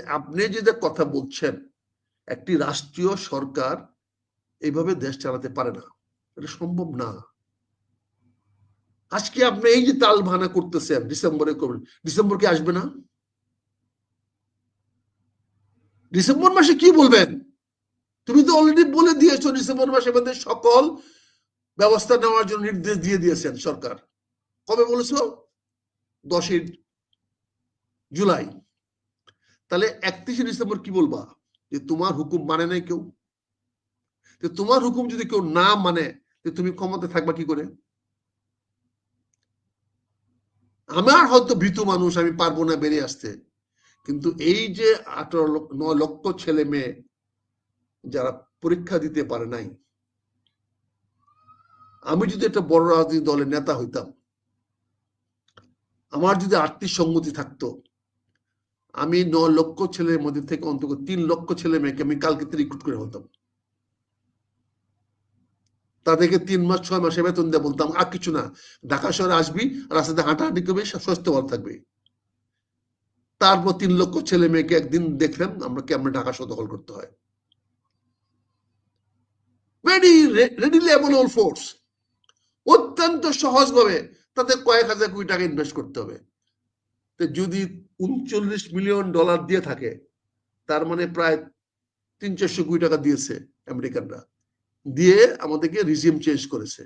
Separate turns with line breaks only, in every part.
আপনি যেটা কথা বলছেন, একটি রাষ্ট্রীয় সরকার এইভাবে দেশ চালাতে পারে না। এটা সম্ভব না। আজকে আপনি এই যে তাল ভানা করতেছেন, ডিসেম্বরে করবেন ডিসেম্বর কি আসবে না? ডিসেম্বর মাসে কি বলবেন? তুমি তো অলরেডি বলে দিয়েছ, ডিসেম্বর মাসে মধ্যে সকল ব্যবস্থা নেওয়ার জন্য নির্দেশ দিয়ে দিয়েছেন সরকার। কবে বলেছ? দশই জুলাই। তাহলে একত্রিশে ডিসেম্বর কি বলবা? যে তোমার হুকুম মানে নাই কেউ। তোমার হুকুম যদি কেউ না মানে তুমি ক্ষমতা থাকবা কি করে? আমার হয়তো ভীত মানুষ, আমি পারব না বেরিয়ে আসতে। কিন্তু এই যে আঠারো নয় লক্ষ ছেলে মেয়ে যারা পরীক্ষা দিতে পারে নাই, আমি যদি একটা বড় রাজনৈতিক দলের নেতা হইতাম, আমার যদি আর্থিক সঙ্গতি থাকতো আমি ন লক্ষ ছেলের মধ্যে থেকে অন্তত তিন লক্ষ ছেলে মেয়েকে আমি কালকে রিক্রুট করে হতাম তাদেরকে তিন মাস, ছয় মাসে বেতন দিয়ে বলতাম, আর কিছু না, ঢাকা শহরে আসবি, রাস্তাতে হাঁটাহাঁটি করবি স্বাস্থ্য ভালো থাকবে। তারপর তিন লক্ষ ছেলে মেয়েকে একদিন দেখলাম, আমরা কেমন ঢাকা শহর দখল করতে হয়। ভেরি রেডিলি অ্যাভেলেবল ফোর্স অত্যন্ত সহজভাবে তাদের কয়েক হাজার কোটি টাকা ইনভেস্ট করতে হবে। যদি উনচল্লিশ মিলিয়ন ডলার দিয়ে থাকে, তার মানে প্রায় তিন চারশো কোটি টাকা দিয়েছে আমেরিকানরা। দিয়ে আমাদেরকে রিজিম চেঞ্জ করেছে।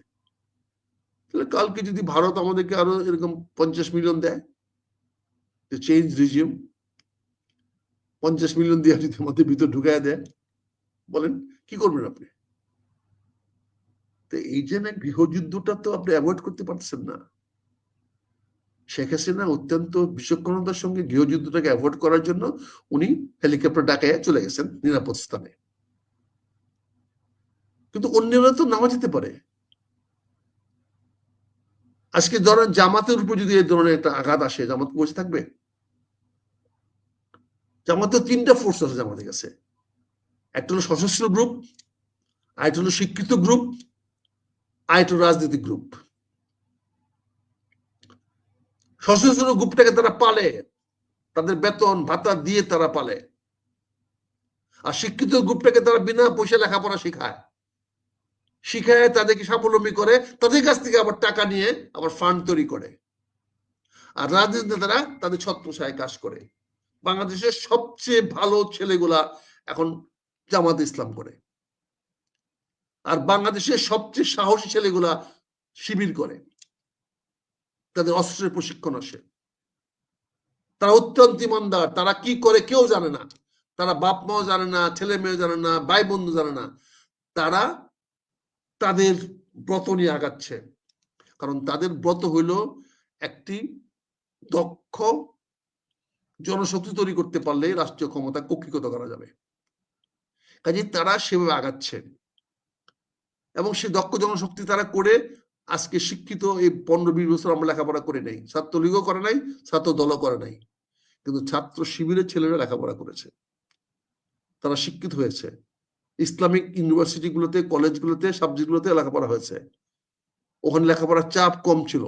তাহলে কালকে যদি ভারত আমাদেরকে আরও এরকম পঞ্চাশ মিলিয়ন দেয় চেঞ্জ রিজিম পঞ্চাশ মিলিয়ন দিয়ে যদি আমাদের ভিতর ঢুকায় দেয়, বলেন, কি করবেন আপনি? তো এই যে গৃহযুদ্ধটা তো আপনি অ্যাভয়েড করতে পারছেন না। শেখ হাসিনা অত্যন্ত বিচক্ষণতার সঙ্গে গৃহযুদ্ধটাকে অ্যাভয়েড করার জন্য উনি হেলিকপ্টার ডাকায় চলে গেছেন নিরাপদ স্থানে। কিন্তু অন্যরা তো নাও যেতে পারে। আজকে ধরেন জামাতের উপর যদি এই ধরনের একটা আঘাত আসে, জামাত বসে থাকবে? জামাতের তিনটা ফোর্স আছে জামাতের কাছে। একটা হলো সশস্ত্র গ্রুপ আরেকটা হলো শিক্ষিত গ্রুপ আরেকটা রাজনৈতিক গ্রুপ সশস্ত্র গ্রুপটাকে তারা পালে। তাদের বেতন, ভাতা দিয়ে তারা পালে। আর শিক্ষিত গ্রুপটাকে তারা বিনা পয়সা লেখাপড়া শেখায়। শিখায়, তাদেরকে স্বাবলম্বী করে, তাদের কাছ থেকে আবার টাকা নিয়ে আবার ফান্ড তৈরি করে। আর রাজনীতি নেতারা তাদের ছত্রছায় কাজ করে। বাংলাদেশের সবচেয়ে ভালো ছেলেগুলা এখন জামাত ইসলাম করে। আর বাংলাদেশের সবচেয়ে সাহসী ছেলেগুলা শিবির করে। তাদের অস্ত্রের প্রশিক্ষণ আসে। তারা অত্যন্ত ইমানদার, তারা কি করে কেউ জানে না। তারা বাপ মাও জানে না, ছেলে মেয়ে জানে না, ভাই বন্ধু জানে না। তারা তাদের ব্রত নিয়ে আগাচ্ছে। কারণ তাদের ব্রত হইল একটি দক্ষ জনশক্তি তৈরি করতে পারলে রাষ্ট্রীয় ক্ষমতা কক্ষিগত করা যাবে। কাজে তারা সেভাবে আগাচ্ছে। এবং সে দক্ষ জনশক্তি তারা করে আজকে শিক্ষিত এই পনেরো বিশ বছর আমরা লেখাপড়া করে নাই। ছাত্রলীগও করে নাই, ছাত্র দলও করে নাই। কিন্তু ছাত্র শিবিরের ছেলেরা লেখাপড়া করেছে। তারা শিক্ষিত হয়েছে। ইসলামিক ইউনিভার্সিটি গুলোতে কলেজগুলোতে সাবজেক্টগুলোতে লেখাপড়া হয়েছে। ওখানে লেখাপড়ার চাপ কম ছিল।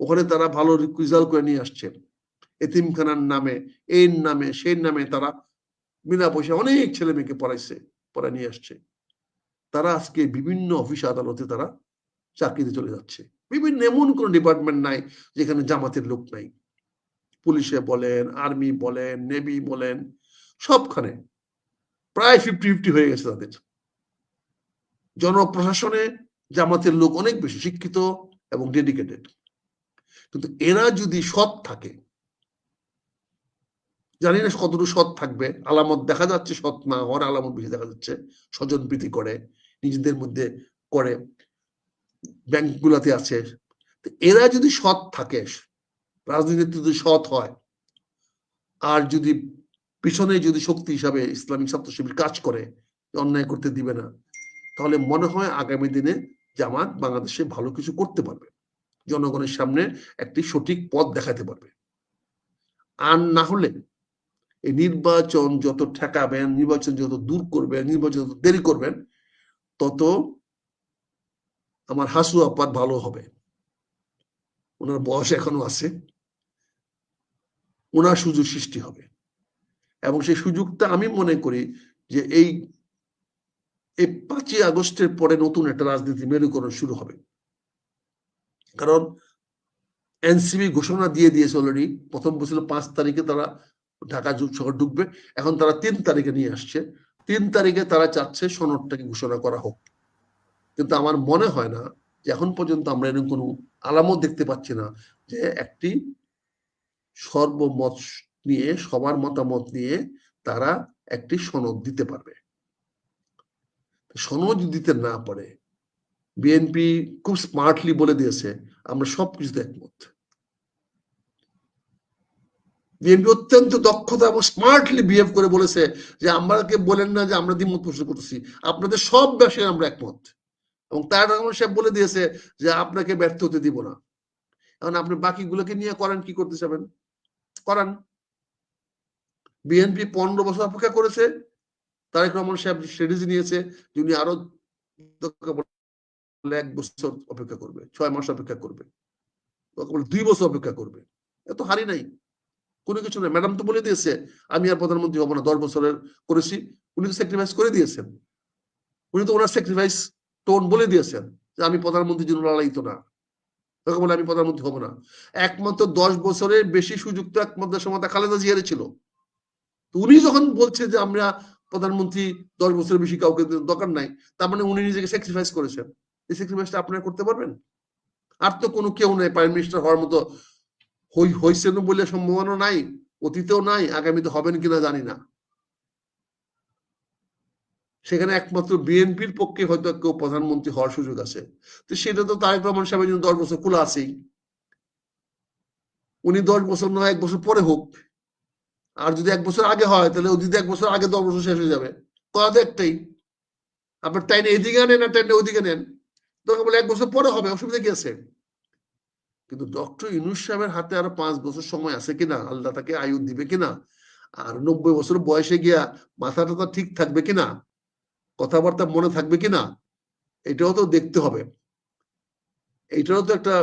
ওখানে তারা ভালো রেজাল্ট করে নিয়ে আসছেন এতিমখানার নামে, এর নামে, সেই নামে তারা বিনা পয়সা অনেক ছেলে মেয়েকে পড়াইছে পড়া নিয়ে আসছে। তারা আজকে বিভিন্ন অফিস আদালতে তারা চাকরিতে চলে যাচ্ছে। বিভিন্ন এমন কোন ডিপার্টমেন্ট নাই যেখানে জামাতের লোক নাই। পুলিশে বলেন আর্মি বলেন নেভি বলেন, সবখানে। প্রায় ফিফটি ফিফটি হয়ে গেছে তাদের। জনপ্রশাসনে জামাতের লোক অনেক বেশি শিক্ষিত এবং ডেডিকেটেড কিন্তু এরা যদি সৎ থাকে, জানি না কতটুকু সৎ থাকবে, আলামত দেখা যাচ্ছে সৎ না হওয়ার আলামত বেশি দেখা যাচ্ছে, স্বজন প্রীতি করে, নিজেদের মধ্যে করে। ব্যাংক গুলাতে আছে এরা যদি সৎ থাকে রাজনীতি যদি সৎ হয়, আর যদি পিছনে যদি শক্তি হিসাবে ইসলামিক ছাত্র শিবির কাজ করে অন্যায় করতে দিবে না, তাহলে মনে হয় আগামী দিনে জামাত বাংলাদেশে ভালো কিছু করতে পারবে। জনগণের সামনে একটি সঠিক পথ দেখাতে পারবে। আর না হলে এই নির্বাচন যত ঠেকাবেন, নির্বাচন যত দূর করবেন, নির্বাচন যত দেরি করবেন, তত আমার হাসু আপাত ভালো হবে। ওনার বয়স এখনও আছে। ওনার সুযোগ সৃষ্টি হবে। এবং সেই সুযোগটা আমি মনে করি যে এই এই পাঁচই আগস্টের পরে নতুন একটা রাজনীতি মেরুকরণ শুরু হবে। কারণ এনসিবি ঘোষণা দিয়ে দিয়েছে অলরেডি প্রথম বলছিল পাঁচ তারিখে তারা ঢাকা শহর ঢুকবে। এখন তারা তিন তারিখে নিয়ে আসছে। তিন তারিখে তারা চাচ্ছে সনদটাকে ঘোষণা করা হোক। কিন্তু আমার মনে হয় না যে এখন পর্যন্ত আমরা এরকম কোনো আলামত দেখতে পাচ্ছি না যে একটি সর্বমত নিয়ে, সবার মতামত নিয়ে তারা একটি সনদ দিতে পারবে। সনদ দিতে না পারে বিএনপি খুব স্মার্টলি বলে দিয়েছে, আমরা সবকিছুতে একমত। বিএনপি অত্যন্ত দক্ষতা এবং স্মার্টলি বিহেভ করে বলেছে যে, আমাকে বলেন না যে আমরা দ্বিমত পোষণ করতেছি। আপনাদের সব ব্যবসায় আমরা একমত। এবং তার রহমান সাহেব বলে দিয়েছে যে আপনাকে ব্যর্থ হতে দিব না। এখন আপনি বাকিগুলোকে নিয়ে করেন, কি করতে চাবেন? করান। বিএনপি পনেরো বছর অপেক্ষা করেছে। তারেক রহমান সাহেব স্ট্র্যাটেজি নিয়েছে যিনি আরও এক বছর অপেক্ষা করবে, ছয় মাস অপেক্ষা করবে। দুই বছর অপেক্ষা করবে। এত হারি নাই। কোনো কিছু না ম্যাডাম তো বলে দিয়েছে, আমি আর প্রধানমন্ত্রী হব না, দশ বছরের করেছি। উনি তো স্যাক্রিফাইস করে দিয়েছেন। উনি তো ওনার স্যাক্রিফাইস টোন বলে দিয়েছেন যে আমি প্রধানমন্ত্রীর জন্য লড়াইতো না। তখন বলে আমি প্রধানমন্ত্রী হব না। একমাত্র দশ বছরের বেশি সুযোগ তো একমাত্র সময় খালেদা জিয়ারে ছিল। উনি যখন বলছে যে আমরা প্রধানমন্ত্রী দশ বছরের বেশি কাউকে দরকার নাই, তার মানে উনি নিজেকে স্যাক্রিফাইস করেছেন। এই স্যাক্রিফাইসটা আপনারা করতে পারবেন? আর তো কোনো কেউ নেই প্রাইম মিনিস্টার হওয়ার মতো হই হয়েছেন বলে সম্ভাবনা নাই, অতীতেও নাই, আগামীতে হবেন কিনা জানি না। সেখানে একমাত্র বিএনপির পক্ষে হয়তো কেউ প্রধানমন্ত্রী হওয়ার সুযোগ আছে। তো সেটা তো তারেক রহমান সাহেবের জন্য দশ বছর খোলা আছেই। উনি দশ বছর নয়, এক বছর পরে হোক। আর যদি এক বছর আগে হয়, তাহলে যদি এক বছর আগে দশ বছর শেষ হয়ে যাবে। কথা তো একটাই। আপনার টাইনে এদিকে নেন আর টাইনে ওদিকে নেন। তখন বলে এক বছর পরে হবে, অসুবিধা কি আছে? কিন্তু ডক্টর ইনুস সাহেবের হাতে আরও পাঁচ বছর সময় আছে কিনা? আল্লাহ তাকে আয়ু দিবে কিনা? আর নব্বই বছর বয়সে গিয়া মাথা টাথা ঠিক থাকবে কিনা? কথাবার্তা মনে থাকবে কিনা এটাও তো দেখতে হবে। এইটারও তো একটা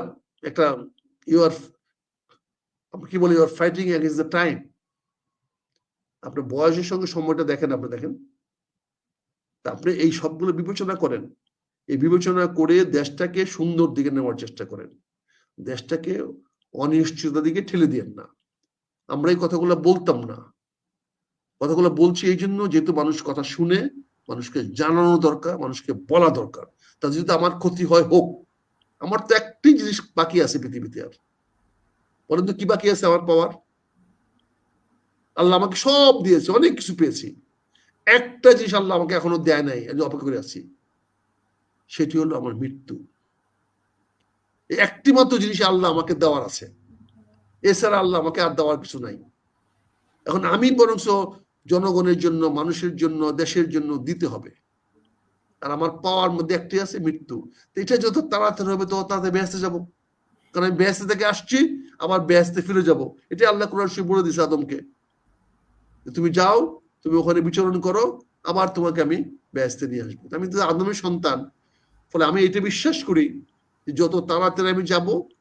একটা ইউ আর কি বলে you are fighting against the time আপনি বয়সের সঙ্গে সময়টা দেখেন আপনি, দেখেন। তা আপনি এই সবগুলো বিবেচনা করেন। এই বিবেচনা করে দেশটাকে সুন্দর দিকে নেওয়ার চেষ্টা করেন। দেশটাকে অনিশ্চয়তার দিকে ঠেলে দিয়েন না। আমরা এই কথাগুলো বলতাম না। কথাগুলো বলছি এই জন্য যেহেতু মানুষ কথা শুনে মানুষকে জানানো দরকার, মানুষকে বলা দরকার। তা যদি আমার ক্ষতি হয়, হোক। আমার তো একটি জিনিস বাকি আছে পৃথিবীতে আর। পরন্তু কি বাকি আছে আমার পাওয়ার? আল্লাহ আমাকে সব দিয়েছে, অনেক কিছু পেয়েছি। একটা জিনিস আল্লাহ আমাকে এখনও দেয় নাই, আমি অপেক্ষা করে আছি। সেটি হলো আমার মৃত্যু। একটি মাত্র জিনিস আল্লাহ আমাকে দেওয়ার আছে। এছাড়া আল্লাহ আমাকে আর দেওয়ার কিছু নাই। এখন আমি বরং জনগণের জন্য, মানুষের জন্য, দেশের জন্য দিতে হবে। আর আমার পাওয়ার মধ্যে একটি আছে মৃত্যু। তো এটা যত তাড়াতাড়ি হবে, তত তাড়াতাড়ি ব্যস্তে যাব। কারণ আমি ব্যস্ত থেকে আসছি, আবার ব্যস্তে ফিরে যাব। এটা আল্লাহ কোরআন শরীফ বলে দিছে আদমকে। তুমি যাও, তুমি ওখানে বিচরণ করো, আবার তোমাকে আমি ব্যস্তে নিয়ে আসব। আমি তো আদমের সন্তান। ফলে আমি এটা বিশ্বাস করি যত তাড়াতাড়ি আমি যাব